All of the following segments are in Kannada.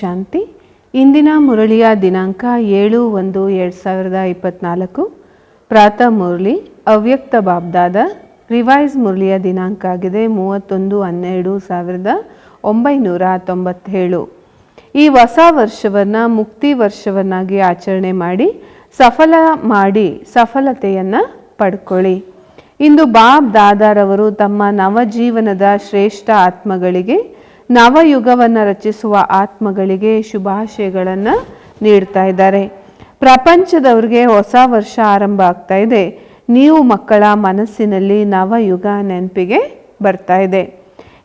ಶಾಂತಿ. ಇಂದಿನ ಮುರಳಿಯ ದಿನಾಂಕ ಏಳು ಒಂದು ಎರಡು ಸಾವಿರದ ಇಪ್ಪತ್ತ್ನಾಲ್ಕು ಪ್ರಾತಃ ಮುರಳಿ, ಅವ್ಯಕ್ತ ಬಾಬ್ದಾದ ರಿವೈಸ್ ಮುರಳಿಯ ದಿನಾಂಕ ಆಗಿದೆ ಮೂವತ್ತೊಂದು ಹನ್ನೆರಡು ಸಾವಿರದ ಒಂಬೈನೂರ ತೊಂಬತ್ತೇಳು. ಈ ಹೊಸ ವರ್ಷವನ್ನು ಮುಕ್ತಿ ವರ್ಷವನ್ನಾಗಿ ಆಚರಣೆ ಮಾಡಿ, ಸಫಲ ಮಾಡಿ ಸಫಲತೆಯನ್ನು ಪಡ್ಕೊಳ್ಳಿ. ಇಂದು ಬಾಬ್ ದಾದಾರವರು ತಮ್ಮ ನವಜೀವನದ ಶ್ರೇಷ್ಠ ಆತ್ಮಗಳಿಗೆ ನವಯುಗವನ್ನು ರಚಿಸುವ ಆತ್ಮಗಳಿಗೆ ಶುಭಾಶಯಗಳನ್ನು ನೀಡ್ತಾ ಇದ್ದಾರೆ. ಪ್ರಪಂಚದವ್ರಿಗೆ ಹೊಸ ವರ್ಷ ಆರಂಭ ಆಗ್ತಾ ಇದೆ. ನೀವು ಮಕ್ಕಳ ಮನಸ್ಸಿನಲ್ಲಿ ನವಯುಗ ನೆನಪಿಗೆ ಬರ್ತಾ ಇದೆ.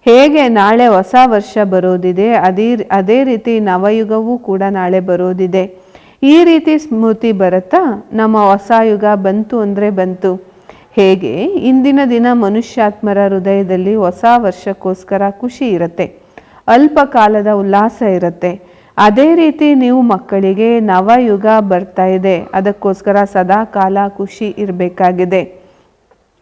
ಹೇಗೆ ನಾಳೆ ಹೊಸ ವರ್ಷ ಬರೋದಿದೆ, ಅದೇ ಅದೇ ರೀತಿ ನವಯುಗವೂ ಕೂಡ ನಾಳೆ ಬರೋದಿದೆ. ಈ ರೀತಿ ಸ್ಮೃತಿ ಬರುತ್ತಾ ನಮ್ಮ ಹೊಸ ಯುಗ ಬಂತು ಅಂದರೆ ಬಂತು. ಹೇಗೆ? ಇಂದಿನ ದಿನ ಮನುಷ್ಯಾತ್ಮರ ಹೃದಯದಲ್ಲಿ ಹೊಸ ವರ್ಷಕ್ಕೋಸ್ಕರ ಖುಷಿ ಇರುತ್ತೆ. ಅಲ್ಪ ಕಾಲದ ಉಲ್ಲಾಸ ಇರುತ್ತೆ. ಅದೇ ರೀತಿ ನೀವು ಮಕ್ಕಳಿಗೆ ನವಯುಗ ಬರ್ತಾ ಇದೆ. ಅದಕ್ಕೋಸ್ಕರ ಸದಾ ಕಾಲ ಖುಷಿ ಇರಬೇಕಾಗಿದೆ.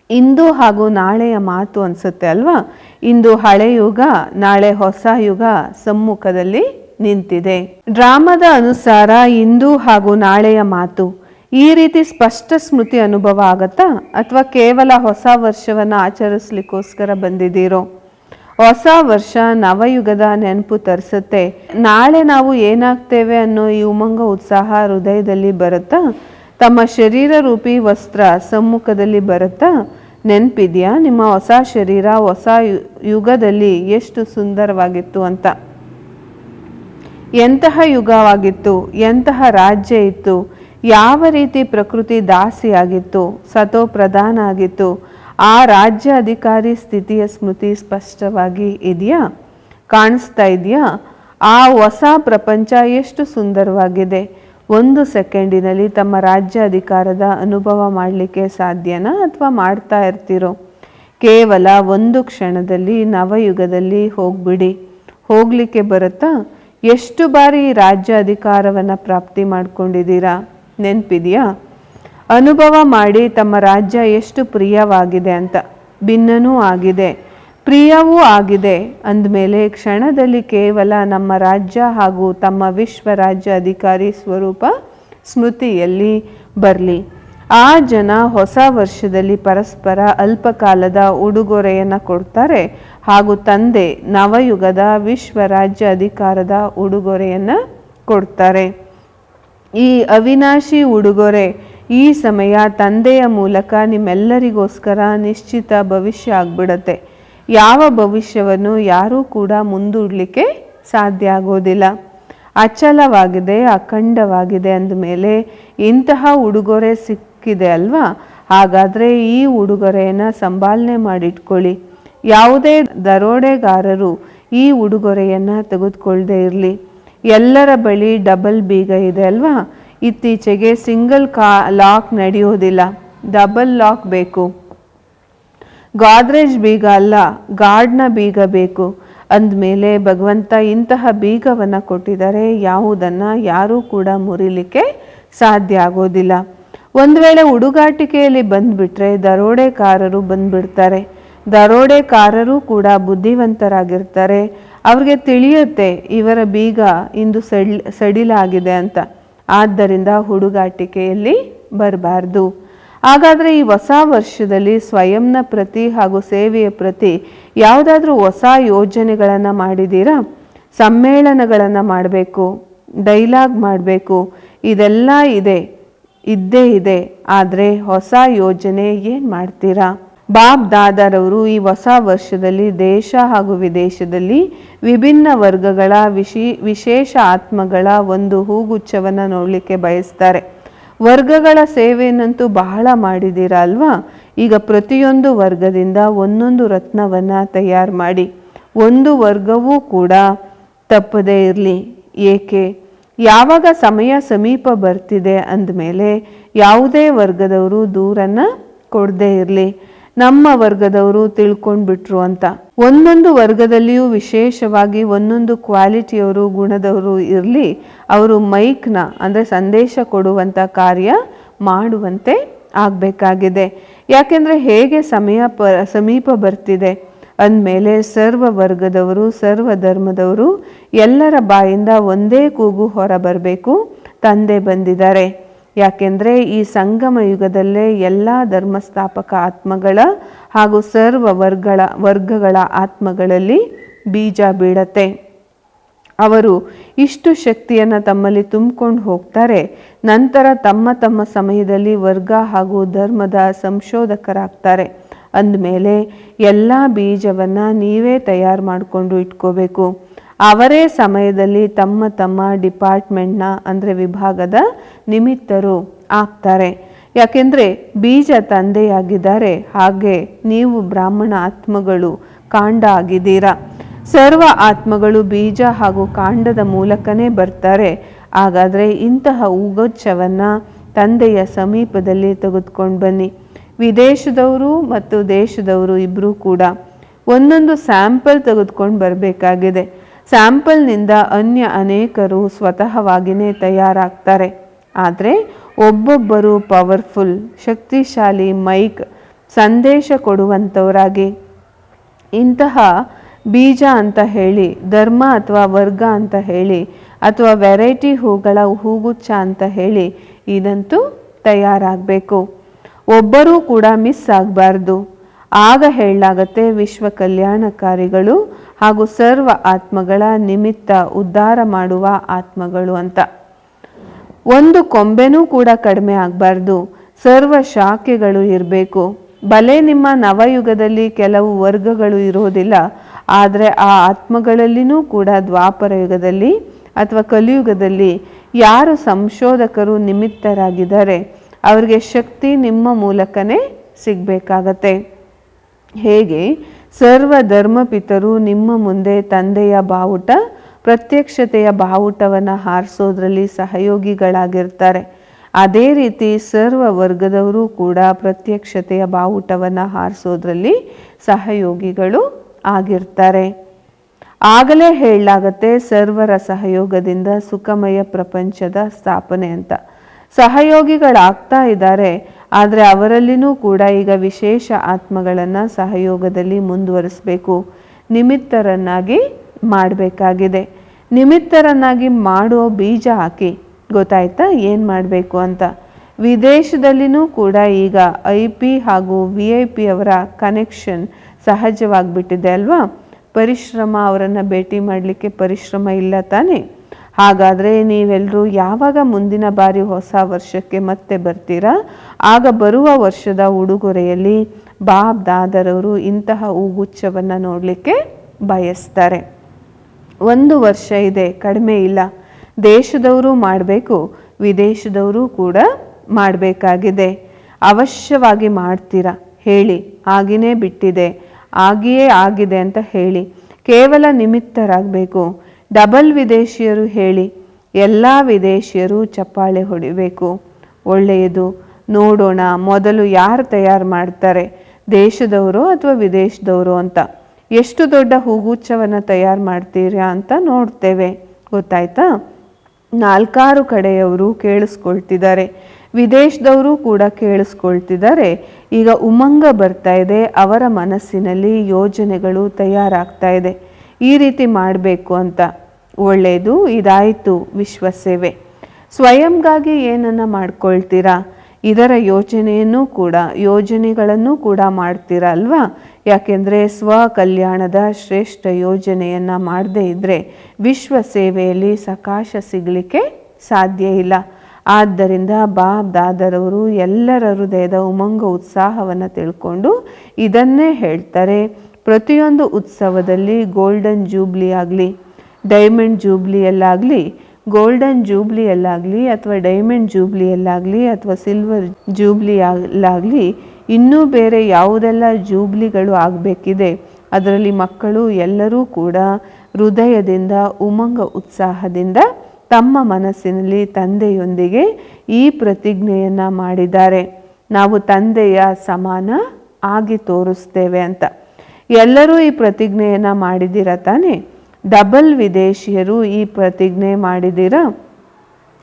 ಇಂದು ಹಾಗೂ ನಾಳೆಯ ಮಾತು ಅನಿಸುತ್ತೆ ಅಲ್ವಾ? ಇಂದು ಹಳೆ ಯುಗ, ನಾಳೆ ಹೊಸ ಯುಗ ಸಮ್ಮುಖದಲ್ಲಿ ನಿಂತಿದೆ. ಡ್ರಾಮದ ಅನುಸಾರ ಇಂದು ಹಾಗೂ ನಾಳೆಯ ಮಾತು. ಈ ರೀತಿ ಸ್ಪಷ್ಟ ಸ್ಮೃತಿ ಅನುಭವ ಆಗತ್ತಾ? ಅಥವಾ ಕೇವಲ ಹೊಸ ವರ್ಷವನ್ನು ಆಚರಿಸ್ಲಿಕ್ಕೋಸ್ಕರ ಬಂದಿದ್ದೀರೋ? ಹೊಸ ವರ್ಷ ನವಯುಗದ ನೆನಪು ತರಿಸುತ್ತೆ. ನಾಳೆ ನಾವು ಏನಾಗ್ತೇವೆ ಅನ್ನೋ ಈ ಉಮಂಗ, ಉತ್ಸಾಹ ಹೃದಯದಲ್ಲಿ ಬರುತ್ತಾ? ತಮ್ಮ ಶರೀರ ರೂಪಿ ವಸ್ತ್ರ ಸಮ್ಮುಖದಲ್ಲಿ ಬರುತ್ತಾ? ನೆನಪಿದೆಯಾ? ನಿಮ್ಮ ಹೊಸ ಶರೀರ ಹೊಸ ಯುಗದಲ್ಲಿ ಎಷ್ಟು ಸುಂದರವಾಗಿತ್ತು ಅಂತ. ಎಂತಹ ಯುಗವಾಗಿತ್ತು? ಎಂತಹ ರಾಜ್ಯ ಇತ್ತು? ಯಾವ ರೀತಿ ಪ್ರಕೃತಿ ದಾಸಿಯಾಗಿತ್ತು? ಸತೋ ಪ್ರಧಾನ ಆಗಿತ್ತು? ಆ ರಾಜ್ಯ ಅಧಿಕಾರಿ ಸ್ಥಿತಿಯ ಸ್ಮೃತಿ ಸ್ಪಷ್ಟವಾಗಿ ಇದೆಯಾ? ಕಾಣಿಸ್ತಾ ಇದೆಯಾ? ಆ ಹೊಸ ಪ್ರಪಂಚ ಎಷ್ಟು ಸುಂದರವಾಗಿದೆ. ಒಂದು ಸೆಕೆಂಡಿನಲ್ಲಿ ತಮ್ಮ ರಾಜ್ಯ ಅಧಿಕಾರದ ಅನುಭವ ಮಾಡಲಿಕ್ಕೆ ಸಾಧ್ಯನಾ ಅಥವಾ ಮಾಡ್ತಾ ಇರ್ತಿರೋ? ಕೇವಲ ಒಂದು ಕ್ಷಣದಲ್ಲಿ ನವಯುಗದಲ್ಲಿ ಹೋಗ್ಬಿಡಿ. ಹೋಗಲಿಕ್ಕೆ ಬರುತ್ತಾ? ಎಷ್ಟು ಬಾರಿ ರಾಜ್ಯ ಅಧಿಕಾರವನ್ನು ಪ್ರಾಪ್ತಿ ಮಾಡ್ಕೊಂಡಿದ್ದೀರಾ? ನೆನಪಿದೆಯಾ? ಅನುಭವ ಮಾಡಿ ತಮ್ಮ ರಾಜ್ಯ ಎಷ್ಟು ಪ್ರಿಯವಾಗಿದೆ ಅಂತ. ಭಿನ್ನನೂ ಆಗಿದೆ. ಪ್ರಿಯವೂ ಆಗಿದೆ ಅಂದಮೇಲೆ ಕ್ಷಣದಲ್ಲಿ ಕೇವಲ ನಮ್ಮ ರಾಜ್ಯ ಹಾಗೂ ತಮ್ಮ ವಿಶ್ವ ರಾಜ್ಯ ಅಧಿಕಾರಿ ಸ್ವರೂಪ ಸ್ಮೃತಿಯಲ್ಲಿ ಬರಲಿ. ಆ ಜನ ಹೊಸ ವರ್ಷದಲ್ಲಿ ಪರಸ್ಪರ ಅಲ್ಪಕಾಲದ ಉಡುಗೊರೆಯನ್ನು ಕೊಡ್ತಾರೆ ಹಾಗೂ ತಂದೆ ನವಯುಗದ ವಿಶ್ವ ರಾಜ್ಯ ಅಧಿಕಾರದ ಉಡುಗೊರೆಯನ್ನು ಕೊಡ್ತಾರೆ. ಈ ಅವಿನಾಶಿ ಉಡುಗೊರೆ ಈ ಸಮಯ ತಂದೆಯ ಮೂಲಕ ನಿಮ್ಮೆಲ್ಲರಿಗೋಸ್ಕರ ನಿಶ್ಚಿತ ಭವಿಷ್ಯ ಆಗ್ಬಿಡತ್ತೆ. ಯಾವ ಭವಿಷ್ಯವನ್ನು ಯಾರೂ ಕೂಡ ಮುಂದೂಡಲಿಕ್ಕೆ ಸಾಧ್ಯ ಆಗೋದಿಲ್ಲ. ಅಚಲವಾಗಿದೆ, ಅಖಂಡವಾಗಿದೆ ಅಂದಮೇಲೆ ಇಂತಹ ಉಡುಗೊರೆ ಸಿಕ್ಕಿದೆ ಅಲ್ವಾ? ಹಾಗಾದರೆ ಈ ಉಡುಗೊರೆಯನ್ನು ಸಂಭಾಲನೆ ಮಾಡಿಟ್ಕೊಳ್ಳಿ. ಯಾವುದೇ ದರೋಡೆಗಾರರು ಈ ಉಡುಗೊರೆಯನ್ನು ತೆಗೆದುಕೊಳ್ಳದೆ ಇರಲಿ. ಎಲ್ಲರ ಬಳಿ ಡಬಲ್ ಬೀಗ ಇದೆ ಅಲ್ವಾ? ಇತ್ತೀಚೆಗೆ ಸಿಂಗಲ್ ಕಾ, ಲಾಕ್ ನಡೆಯೋದಿಲ್ಲ ಡಬಲ್ ಲಾಕ್ ಬೇಕು. ಗಾದ್ರೇಜ್ ಬೀಗ ಅಲ್ಲ ಗಾರ್ಡ್ನ ಬೀಗ ಬೇಕು. ಅಂದಮೇಲೆ ಭಗವಂತ ಇಂತಹ ಬೀಗವನ್ನು ಕೊಟ್ಟಿದ್ದಾರೆ ಯಾವುದನ್ನು ಯಾರೂ ಕೂಡ ಮುರಿಲಿಕ್ಕೆ ಸಾಧ್ಯ ಆಗೋದಿಲ್ಲ. ಒಂದು ವೇಳೆ ಹುಡುಗಾಟಿಕೆಯಲ್ಲಿ ಬಂದುಬಿಟ್ರೆ ದರೋಡೆಕಾರರು ಬಂದುಬಿಡ್ತಾರೆ. ದರೋಡೆಕಾರರು ಕೂಡ ಬುದ್ಧಿವಂತರಾಗಿರ್ತಾರೆ. ಅವ್ರಿಗೆ ತಿಳಿಯುತ್ತೆ, ಇವರ ಬೀಗ ಇಂದು ಸಡಿಲ್ ಸಡಿಲಾಗಿದೆ ಅಂತ. ಆದ್ದರಿಂದ ಹುಡುಗಾಟಿಕೆಯಲ್ಲಿ ಬರಬಾರ್ದು. ಹಾಗಾದರೆ ಈ ಹೊಸ ವರ್ಷದಲ್ಲಿ ಸ್ವಯಂನ ಪ್ರತಿ ಹಾಗೂ ಸೇವೆಯ ಪ್ರತಿ ಯಾವುದಾದ್ರೂ ಹೊಸ ಯೋಜನೆಗಳನ್ನು ಮಾಡಿದ್ದೀರಾ? ಸಮ್ಮೇಳನಗಳನ್ನು ಮಾಡಬೇಕು ಡೈಲಾಗ್ ಮಾಡಬೇಕು, ಇದೆಲ್ಲ ಇದೆ, ಇದ್ದೇ ಇದೆ. ಆದರೆ ಹೊಸ ಯೋಜನೆ ಏನು ಮಾಡ್ತೀರಾ? ಬಾಬ್ ದಾದಾರವರು ಈ ಹೊಸ ವರ್ಷದಲ್ಲಿ ದೇಶ ಹಾಗೂ ವಿದೇಶದಲ್ಲಿ ವಿಭಿನ್ನ ವರ್ಗಗಳ ವಿಶಿ, ವಿಶೇಷ ಆತ್ಮಗಳ ಒಂದು ಹೂಗುಚ್ಛವನ್ನು ನೋಡಲಿಕ್ಕೆ ಬಯಸ್ತಾರೆ. ವರ್ಗಗಳ ಸೇವೆಯನ್ನಂತೂ ಬಹಳ ಮಾಡಿದ್ದೀರಾ ಅಲ್ವಾ? ಈಗ ಪ್ರತಿಯೊಂದು ವರ್ಗದಿಂದ ಒಂದೊಂದು ರತ್ನವನ್ನು ತಯಾರು ಮಾಡಿ. ಒಂದು ವರ್ಗವೂ ಕೂಡ ತಪ್ಪದೇ ಇರಲಿ. ಏಕೆ? ಯಾವಾಗ ಸಮಯ ಸಮೀಪ ಬರ್ತಿದೆ ಅಂದಮೇಲೆ ಯಾವುದೇ ವರ್ಗದವರು ದೂರನ್ನು ಕೊಡದೇ ಇರಲಿ. ನಮ್ಮ ವರ್ಗದವರು ತಿಳ್ಕೊಂಡ್ಬಿಟ್ರು ಅಂತ. ಒಂದೊಂದು ವರ್ಗದಲ್ಲಿಯೂ ವಿಶೇಷವಾಗಿ ಒಂದೊಂದು ಕ್ವಾಲಿಟಿಯವರು, ಗುಣದವರು ಇರಲಿ, ಅವರು ಮೈಕ್ನ ಅಂದರೆ ಸಂದೇಶ ಕೊಡುವಂಥ ಕಾರ್ಯ ಮಾಡುವಂತೆ ಆಗಬೇಕಾಗಿದೆ. ಯಾಕೆಂದರೆ ಹೇಗೆ ಸಮಯ ಪ, ಸಮೀಪ ಬರ್ತಿದೆ ಅಂದಮೇಲೆ ಸರ್ವ ವರ್ಗದವರು, ಸರ್ವ ಧರ್ಮದವರು ಎಲ್ಲರ ಬಾಯಿಂದ ಒಂದೇ ಕೂಗು ಹೊರ ಬರಬೇಕು ತಂದೆ ಬಂದಿದ್ದಾರೆ. ಯಾಕೆಂದರೆ ಈ ಸಂಗಮ ಯುಗದಲ್ಲೇ ಎಲ್ಲ ಧರ್ಮಸ್ಥಾಪಕ ಆತ್ಮಗಳ ಹಾಗೂ ಸರ್ವ ವರ್ಗಗಳ ವರ್ಗಗಳ ಆತ್ಮಗಳಲ್ಲಿ ಬೀಜ ಬೀಳತ್ತೆ. ಅವರು ಇಷ್ಟು ಶಕ್ತಿಯನ್ನು ತಮ್ಮಲ್ಲಿ ತುಂಬಿಕೊಂಡು ಹೋಗ್ತಾರೆ. ನಂತರ ತಮ್ಮ ತಮ್ಮ ಸಮಯದಲ್ಲಿ ವರ್ಗ ಹಾಗೂ ಧರ್ಮದ ಸಂಶೋಧಕರಾಗ್ತಾರೆ. ಅಂದಮೇಲೆ ಎಲ್ಲ ಬೀಜವನ್ನು ನೀವೇ ತಯಾರು ಮಾಡಿಕೊಂಡು ಇಟ್ಕೋಬೇಕು. ಅವರೇ ಸಮಯದಲ್ಲಿ ತಮ್ಮ ತಮ್ಮ ಡಿಪಾರ್ಟ್ಮೆಂಟ್ನ ಅಂದರೆ ವಿಭಾಗದ ನಿಮಿತ್ತರು ಆಗ್ತಾರೆ. ಯಾಕೆಂದರೆ ಬೀಜ ತಂದೆಯಾಗಿದ್ದಾರೆ, ಹಾಗೆ ನೀವು ಬ್ರಾಹ್ಮಣ ಆತ್ಮಗಳು ಕಾಂಡ ಆಗಿದ್ದೀರಾ ಸರ್ವ ಆತ್ಮಗಳು ಬೀಜ ಹಾಗೂ ಕಾಂಡದ ಮೂಲಕನೇ ಬರ್ತಾರೆ. ಹಾಗಾದರೆ ಇಂತಹ ಉಗೋಚ್ಛವನ್ನು ತಂದೆಯ ಸಮೀಪದಲ್ಲಿ ತೆಗೆದುಕೊಂಡು ಬನ್ನಿ. ವಿದೇಶದವರು ಮತ್ತು ದೇಶದವರು ಇಬ್ಬರೂ ಕೂಡ ಒಂದೊಂದು ಸ್ಯಾಂಪಲ್ ತೆಗೆದುಕೊಂಡು ಬರಬೇಕಾಗಿದೆ. ಸ್ಯಾಂಪಲ್ನಿಂದ ಅನ್ಯ ಅನೇಕರು ಸ್ವತಃವಾಗಿಯೇ ತಯಾರಾಗ್ತಾರೆ. ಆದರೆ ಒಬ್ಬೊಬ್ಬರು ಪವರ್ಫುಲ್, ಶಕ್ತಿಶಾಲಿ ಮೈಕ್ ಸಂದೇಶ ಕೊಡುವಂಥವರಾಗಿ ಇಂತಹ ಬೀಜ ಅಂತ ಹೇಳಿ, ಧರ್ಮ ಅಥವಾ ವರ್ಗ ಅಂತ ಹೇಳಿ, ಅಥವಾ ವೆರೈಟಿ ಹೂಗಳ ಹೂಗುಚ್ಛ ಅಂತ ಹೇಳಿ ಇದಂತೂ ತಯಾರಾಗಬೇಕು. ಒಬ್ಬರೂ ಕೂಡ ಮಿಸ್ ಆಗಬಾರ್ದು. ಆಗ ಹೇಳಲಾಗತ್ತೆ ವಿಶ್ವ ಕಲ್ಯಾಣಕಾರಿಗಳು ಹಾಗೂ ಸರ್ವ ಆತ್ಮಗಳ ನಿಮಿತ್ತ ಉದ್ಧಾರ ಮಾಡುವ ಆತ್ಮಗಳು ಅಂತ. ಒಂದು ಕೊಂಬೆನೂ ಕೂಡ ಕಡಿಮೆ ಆಗಬಾರ್ದು. ಸರ್ವ ಶಾಖೆಗಳು ಇರಬೇಕು. ಬಲೆ ನಿಮ್ಮ ನವಯುಗದಲ್ಲಿ ಕೆಲವು ವರ್ಗಗಳು ಇರೋದಿಲ್ಲ. ಆದರೆ ಆ ಆತ್ಮಗಳಲ್ಲಿನೂ ಕೂಡ ದ್ವಾಪರ ಯುಗದಲ್ಲಿ ಅಥವಾ ಕಲಿಯುಗದಲ್ಲಿ ಯಾರು ಸಂಶೋಧಕರು ನಿಮಿತ್ತರಾಗಿದ್ದಾರೆ, ಅವರಿಗೆ ಶಕ್ತಿ ನಿಮ್ಮ ಮೂಲಕನೇ ಸಿಗಬೇಕಾಗತ್ತೆ. ಹೇಗೆ? ಸರ್ವ ಧರ್ಮಪಿತರು ನಿಮ್ಮ ಮುಂದೆ ತಂದೆಯ ಬಾವುಟ, ಪ್ರತ್ಯಕ್ಷತೆಯ ಬಾವುಟವನ್ನು ಹಾರಿಸೋದ್ರಲ್ಲಿ ಸಹಯೋಗಿಗಳಾಗಿರ್ತಾರೆ. ಅದೇ ರೀತಿ ಸರ್ವ ವರ್ಗದವರು ಕೂಡ ಪ್ರತ್ಯಕ್ಷತೆಯ ಬಾವುಟವನ್ನು ಹಾರಿಸೋದ್ರಲ್ಲಿ ಸಹಯೋಗಿಗಳು ಆಗಿರ್ತಾರೆ. ಆಗಲೇ ಹೇಳಲಾಗತ್ತೆ ಸರ್ವರ ಸಹಯೋಗದಿಂದ ಸುಖಮಯ ಪ್ರಪಂಚದ ಸ್ಥಾಪನೆ ಅಂತ. ಸಹಯೋಗಿಗಳಾಗ್ತಾ ಇದ್ದಾರೆ ಆದರೆ ಅವರಲ್ಲಿನೂ ಕೂಡ ಈಗ ವಿಶೇಷ ಆತ್ಮಗಳನ್ನು ಸಹಯೋಗದಲ್ಲಿ ಮುಂದುವರಿಸಬೇಕು. ನಿಮಿತ್ತರನ್ನಾಗಿ ಮಾಡಬೇಕಾಗಿದೆ. ನಿಮಿತ್ತರನ್ನಾಗಿ ಮಾಡೋ ಬೀಜ ಹಾಕಿ, ಗೊತ್ತಾಯ್ತಾ? ಏನು ಮಾಡಬೇಕು ಅಂತ. ವಿದೇಶದಲ್ಲಿನೂ ಕೂಡ ಈಗ ಐ ಪಿ ಹಾಗೂ ವಿ ಐ ಪಿ ಅವರ ಕನೆಕ್ಷನ್ ಸಹಜವಾಗಿಬಿಟ್ಟಿದೆ ಅಲ್ವಾ? ಪರಿಶ್ರಮ ಅವರನ್ನು ಭೇಟಿ ಮಾಡಲಿಕ್ಕೆ ಪರಿಶ್ರಮ ಇಲ್ಲ ತಾನೇ? ಹಾಗಾದರೆ ನೀವೆಲ್ಲರೂ ಯಾವಾಗ ಮುಂದಿನ ಬಾರಿ ಹೊಸ ವರ್ಷಕ್ಕೆ ಮತ್ತೆ ಬರ್ತೀರಾ? ಆಗ ಬರುವ ವರ್ಷದ ಉಡುಗೊರೆಯಲ್ಲಿ ಬಾಬ್ ದಾದರವರು ಇಂತಹ ಹೂಗುಚ್ಛವನ್ನು ನೋಡಲಿಕ್ಕೆ ಬಯಸ್ತಾರೆ. ಒಂದು ವರ್ಷ ಇದೆ, ಕಡಿಮೆ ಇಲ್ಲ. ದೇಶದವರು ಮಾಡಬೇಕು, ವಿದೇಶದವರು ಕೂಡ ಮಾಡಬೇಕಾಗಿದೆ. ಅವಶ್ಯವಾಗಿ ಮಾಡ್ತೀರಾ? ಹೇಳಿ. ಆಗಿನೇ ಬಿಟ್ಟಿದೆ. ಆಗಿಯೇ ಆಗಿದೆ ಅಂತ ಹೇಳಿ. ಕೇವಲ ನಿಮಿತ್ತರಾಗಬೇಕು. ಡಬಲ್ ವಿದೇಶಿಯರು ಹೇಳಿ ಎಲ್ಲ ವಿದೇಶಿಯರು ಚಪ್ಪಾಳೆ ಹೊಡಿಬೇಕು. ಒಳ್ಳೆಯದು. ನೋಡೋಣ, ಮೊದಲು ಯಾರು ತಯಾರು ಮಾಡ್ತಾರೆ? ದೇಶದವರು ಅಥವಾ ವಿದೇಶದವರು ಅಂತ. ಎಷ್ಟು ದೊಡ್ಡ ಹೂಗುಚ್ಛವನ್ನು ತಯಾರು ಮಾಡ್ತೀರಾ ಅಂತ ನೋಡ್ತೇವೆ. ಗೊತ್ತಾಯ್ತಾ? ನಾಲ್ಕಾರು ಕಡೆಯವರು ಕೇಳಿಸ್ಕೊಳ್ತಿದ್ದಾರೆ. ವಿದೇಶದವರು ಕೂಡ ಕೇಳಿಸ್ಕೊಳ್ತಿದ್ದಾರೆ. ಈಗ ಉಮಂಗ ಬರ್ತಾ ಇದೆ. ಅವರ ಮನಸ್ಸಿನಲ್ಲಿ ಯೋಜನೆಗಳು ತಯಾರಾಗ್ತಾ ಇದೆ. ಈ ರೀತಿ ಮಾಡಬೇಕು ಅಂತ. ಒಳ್ಳೆಯದು, ಇದಾಯಿತು ವಿಶ್ವ ಸೇವೆ ಸ್ವಯಂಗಾಗಿ ಏನನ್ನು ಮಾಡ್ಕೊಳ್ತೀರಾ? ಇದರ ಯೋಜನೆಯನ್ನು ಕೂಡ, ಯೋಜನೆಗಳನ್ನು ಕೂಡ ಮಾಡ್ತೀರಾ ಅಲ್ವಾ? ಯಾಕೆಂದರೆ ಸ್ವ ಕಲ್ಯಾಣದ ಶ್ರೇಷ್ಠ ಯೋಜನೆಯನ್ನು ಮಾಡದೇ ಇದ್ದರೆ ವಿಶ್ವ ಸೇವೆಯಲ್ಲಿ ಸಕಾಶ ಸಿಗಲಿಕ್ಕೆ ಸಾಧ್ಯ ಇಲ್ಲ. ಆದ್ದರಿಂದ ಬಾಬ್ ದಾದರವರು ಎಲ್ಲರ ಹೃದಯದ ಉಮಂಗ ಉತ್ಸಾಹವನ್ನು ತಿಳ್ಕೊಂಡು ಇದನ್ನೇ ಹೇಳ್ತಾರೆ. ಪ್ರತಿಯೊಂದು ಉತ್ಸವದಲ್ಲಿ ಗೋಲ್ಡನ್ ಜೂಬ್ಲಿ ಆಗಲಿ ಡೈಮಂಡ್ ಜೂಬ್ಲಿಯಲ್ಲಾಗಲಿ, ಗೋಲ್ಡನ್ ಜೂಬ್ಲಿಯಲ್ಲಾಗಲಿ ಅಥವಾ ಡೈಮಂಡ್ ಜೂಬ್ಲಿಯಲ್ಲಾಗಲಿ ಅಥವಾ ಸಿಲ್ವರ್ ಜೂಬ್ಲಿಯಲ್ಲಾಗಲಿ ಇನ್ನೂ ಬೇರೆ ಯಾವುದೆಲ್ಲ ಜೂಬ್ಲಿಗಳು ಆಗಬೇಕಿದೆ, ಅದರಲ್ಲಿ ಮಕ್ಕಳು ಎಲ್ಲರೂ ಕೂಡ ಹೃದಯದಿಂದ, ಉಮಂಗ ಉತ್ಸಾಹದಿಂದ ತಮ್ಮ ಮನಸ್ಸಿನಲ್ಲಿ ತಂದೆಯೊಂದಿಗೆ ಈ ಪ್ರತಿಜ್ಞೆಯನ್ನು ಮಾಡಿದ್ದಾರೆ. ನಾವು ತಂದೆಯ ಸಮಾನ ಆಗಿ ತೋರಿಸ್ತೇವೆ ಅಂತ. ಎಲ್ಲರೂ ಈ ಪ್ರತಿಜ್ಞೆಯನ್ನು ಮಾಡಿದ್ದೀರ ತಾನೇ? ಡಬಲ್ ವಿದೇಶಿಯರು ಈ ಪ್ರತಿಜ್ಞೆ ಮಾಡಿದಿರ.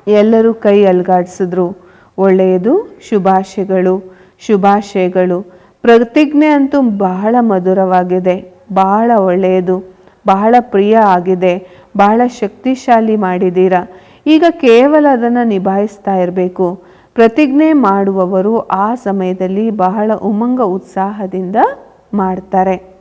ಎಲ್ಲರೂ ಕೈ ಅಲ್ಗಾಡಿಸಿದ್ರು ಒಳ್ಳೆಯದು, ಶುಭಾಶಯಗಳು ಶುಭಾಶಯಗಳು. ಪ್ರತಿಜ್ಞೆ ಅಂತೂ ಬಹಳ ಮಧುರವಾಗಿದೆ. ಬಹಳ ಒಳ್ಳೆಯದು, ಬಹಳ ಪ್ರಿಯ ಆಗಿದೆ, ಬಹಳ ಶಕ್ತಿಶಾಲಿ ಮಾಡಿದ್ದೀರ ಈಗ ಕೇವಲ ಅದನ್ನು ನಿಭಾಯಿಸ್ತಾ ಇರಬೇಕು. ಪ್ರತಿಜ್ಞೆ ಮಾಡುವವರು ಆ ಸಮಯದಲ್ಲಿ ಬಹಳ ಉಮಂಗ, ಉತ್ಸಾಹದಿಂದ ಮಾಡ್ತಾರೆ.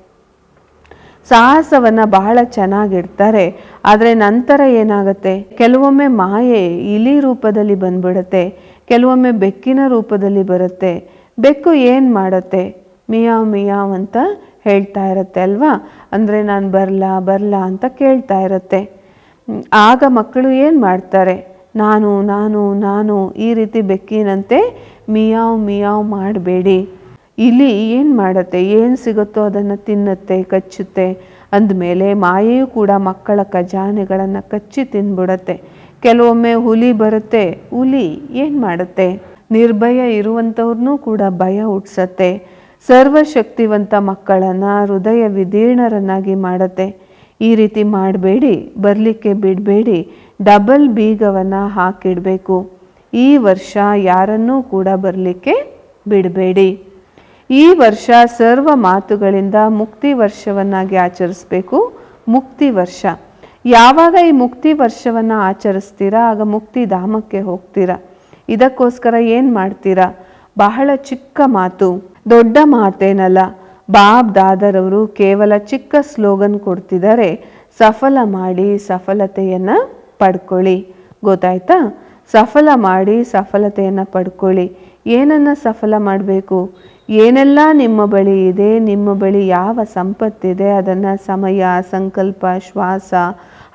ಸಾಹಸವನ್ನ ಬಹಳ ಚೆನ್ನಾಗಿಡ್ತಾರೆ. ಆದರೆ ನಂತರ ಏನಾಗುತ್ತೆ? ಕೆಲವೊಮ್ಮೆ ಮಾಯೆ ಇಲಿ ರೂಪದಲ್ಲಿ ಬಂದ್ಬಿಡುತ್ತೆ. ಕೆಲವೊಮ್ಮೆ ಬೆಕ್ಕಿನ ರೂಪದಲ್ಲಿ ಬರುತ್ತೆ. ಬೆಕ್ಕು ಏನು ಮಾಡುತ್ತೆ? ಮಿಯಾವ್ ಮಿಯಾವ್ ಅಂತ ಹೇಳ್ತಾ ಇರುತ್ತೆ ಅಲ್ವಾ? ಅಂದರೆ ನಾನು ಬರಲಾ ಬರಲಾ ಅಂತ ಕೇಳ್ತಾ ಇರುತ್ತೆ. ಆಗ ಮಕ್ಕಳು ಏನು ಮಾಡ್ತಾರೆ? ನಾನು ನಾನು ನಾನು ಈ ರೀತಿ ಬೆಕ್ಕಿನಂತೆ ಮಿಯಾವ್ ಮಿಯಾವ್ ಮಾಡಬೇಡಿ. ಇಲಿ ಏನು ಮಾಡುತ್ತೆ? ಏನು ಸಿಗುತ್ತೋ ಅದನ್ನು ತಿನ್ನುತ್ತೆ, ಕಚ್ಚುತ್ತೆ. ಅಂದಮೇಲೆ ಮಾಯೆಯೂ ಕೂಡ ಮಕ್ಕಳ ಖಜಾನೆಗಳನ್ನು ಕಚ್ಚಿ ತಿನ್ಬಿಡತ್ತೆ. ಕೆಲವೊಮ್ಮೆ ಹುಲಿ ಬರುತ್ತೆ. ಹುಲಿ ಏನು ಮಾಡುತ್ತೆ? ನಿರ್ಭಯ ಇರುವಂಥವ್ರನ್ನೂ ಕೂಡ ಭಯ ಹುಟ್ಸತ್ತೆ. ಸರ್ವಶಕ್ತಿವಂತ ಮಕ್ಕಳನ್ನು ಹೃದಯ ವಿದೀರ್ಣರನ್ನಾಗಿ ಮಾಡುತ್ತೆ. ಈ ರೀತಿ ಮಾಡಬೇಡಿ, ಬರಲಿಕ್ಕೆ ಬಿಡಬೇಡಿ, ಡಬಲ್ ಬೀಗವನ್ನು ಹಾಕಿಡಬೇಕು. ಈ ವರ್ಷ ಯಾರನ್ನೂ ಕೂಡ ಬರಲಿಕ್ಕೆ ಬಿಡಬೇಡಿ. ಈ ವರ್ಷ ಸರ್ವ ಮಾತುಗಳಿಂದ ಮುಕ್ತಿ ವರ್ಷವನ್ನಾಗಿ ಆಚರಿಸಬೇಕು. ಮುಕ್ತಿ ವರ್ಷ. ಯಾವಾಗ ಈ ಮುಕ್ತಿ ವರ್ಷವನ್ನು ಆಚರಿಸ್ತೀರಾ? ಆಗ ಮುಕ್ತಿ ಧಾಮಕ್ಕೆ ಹೋಗ್ತೀರಾ? ಇದಕ್ಕೋಸ್ಕರ ಏನು ಮಾಡ್ತೀರಾ? ಬಹಳ ಚಿಕ್ಕ ಮಾತು. ದೊಡ್ಡ ಮಾತೇನಲ್ಲ. ಬಾಬ್ ದಾದರವರು ಕೇವಲ ಚಿಕ್ಕ ಸ್ಲೋಗನ್ ಕೊಡ್ತಿದ್ದಾರೆ. ಸಫಲ ಮಾಡಿ ಸಫಲತೆಯನ್ನು ಪಡ್ಕೊಳ್ಳಿ. ಗೊತ್ತಾಯ್ತಾ? ಸಫಲ ಮಾಡಿ ಸಫಲತೆಯನ್ನು ಪಡ್ಕೊಳ್ಳಿ. ಏನನ್ನು ಸಫಲ ಮಾಡಬೇಕು? ಏನೆಲ್ಲ ನಿಮ್ಮ ಬಳಿ ಇದೆ, ನಿಮ್ಮ ಬಳಿ ಯಾವ ಸಂಪತ್ತಿದೆ, ಅದನ್ನು ಸಮಯ, ಸಂಕಲ್ಪ, ಶ್ವಾಸ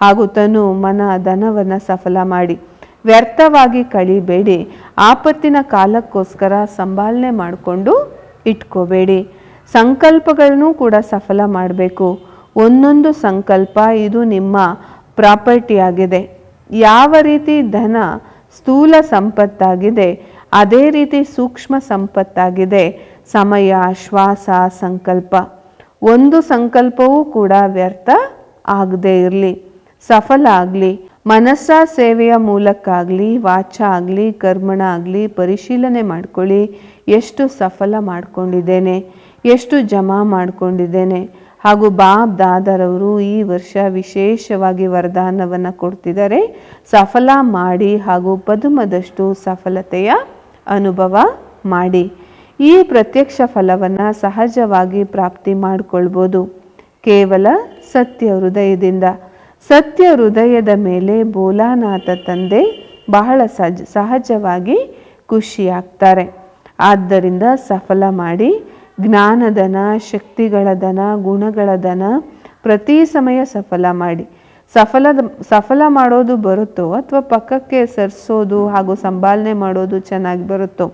ಹಾಗೂ ತನು ಮನ ಧನವನ್ನು ಸಫಲ ಮಾಡಿ. ವ್ಯರ್ಥವಾಗಿ ಕಳಿಬೇಡಿ. ಆಪತ್ತಿನ ಕಾಲಕ್ಕೋಸ್ಕರ ಸಂಭಾಲನೆ ಮಾಡಿಕೊಂಡು ಇಟ್ಕೋಬೇಡಿ. ಸಂಕಲ್ಪಗಳನ್ನು ಕೂಡ ಸಫಲ ಮಾಡಬೇಕು. ಒಂದೊಂದು ಸಂಕಲ್ಪ ಇದು ನಿಮ್ಮ ಪ್ರಾಪರ್ಟಿ ಆಗಿದೆ. ಯಾವ ರೀತಿ ಧನ ಸ್ಥೂಲ ಸಂಪತ್ತಾಗಿದೆ, ಅದೇ ರೀತಿ ಸೂಕ್ಷ್ಮ ಸಂಪತ್ತಾಗಿದೆ. ಸಮಯ, ಶ್ವಾಸ, ಸಂಕಲ್ಪ. ಒಂದು ಸಂಕಲ್ಪವೂ ಕೂಡ ವ್ಯರ್ಥ ಆಗದೇ ಇರಲಿ. ಸಫಲ ಆಗಲಿ. ಮನಸ್ಸ ಸೇವೆಯ ಮೂಲಕ್ಕಾಗಲಿ, ವಾಚ ಆಗಲಿ, ಕರ್ಮಣ ಆಗಲಿ, ಪರಿಶೀಲನೆ ಮಾಡ್ಕೊಳ್ಳಿ. ಎಷ್ಟು ಸಫಲ ಮಾಡಿಕೊಂಡಿದ್ದೇನೆ, ಎಷ್ಟು ಜಮಾ ಮಾಡಿಕೊಂಡಿದ್ದೇನೆ. ಹಾಗೂ ಬಾಬ್ ದಾದರವರು ಈ ವರ್ಷ ವಿಶೇಷವಾಗಿ ವರದಾನವನ್ನು ಕೊಡ್ತಿದ್ದಾರೆ. ಸಫಲ ಮಾಡಿ ಹಾಗೂ ಪದುಮದಷ್ಟು ಸಫಲತೆಯ ಅನುಭವ ಮಾಡಿ. ಈ ಪ್ರತ್ಯಕ್ಷ ಫಲವನ್ನು ಸಹಜವಾಗಿ ಪ್ರಾಪ್ತಿ ಮಾಡಿಕೊಳ್ಬೋದು. ಕೇವಲ ಸತ್ಯ ಹೃದಯದಿಂದ. ಸತ್ಯ ಹೃದಯದ ಮೇಲೆ ಬೋಲಾನಾಥ ತಂದೆ ಬಹಳ ಸಹಜ ಸಹಜವಾಗಿ ಖುಷಿಯಾಗ್ತಾರೆ. ಆದ್ದರಿಂದ ಸಫಲ ಮಾಡಿ ಜ್ಞಾನದನ ಶಕ್ತಿಗಳ ದನ ಗುಣಗಳ ದನ ಪ್ರತಿ ಸಮಯ ಸಫಲ ಮಾಡಿ. ಸಫಲದ, ಸಫಲ ಮಾಡೋದು ಬರುತ್ತೋ ಅಥವಾ ಪಕ್ಕಕ್ಕೆ ಸರಿಸೋದು ಹಾಗೂ ಸಂಭಾಲನೆ ಮಾಡೋದು ಚೆನ್ನಾಗಿ ಬರುತ್ತೋ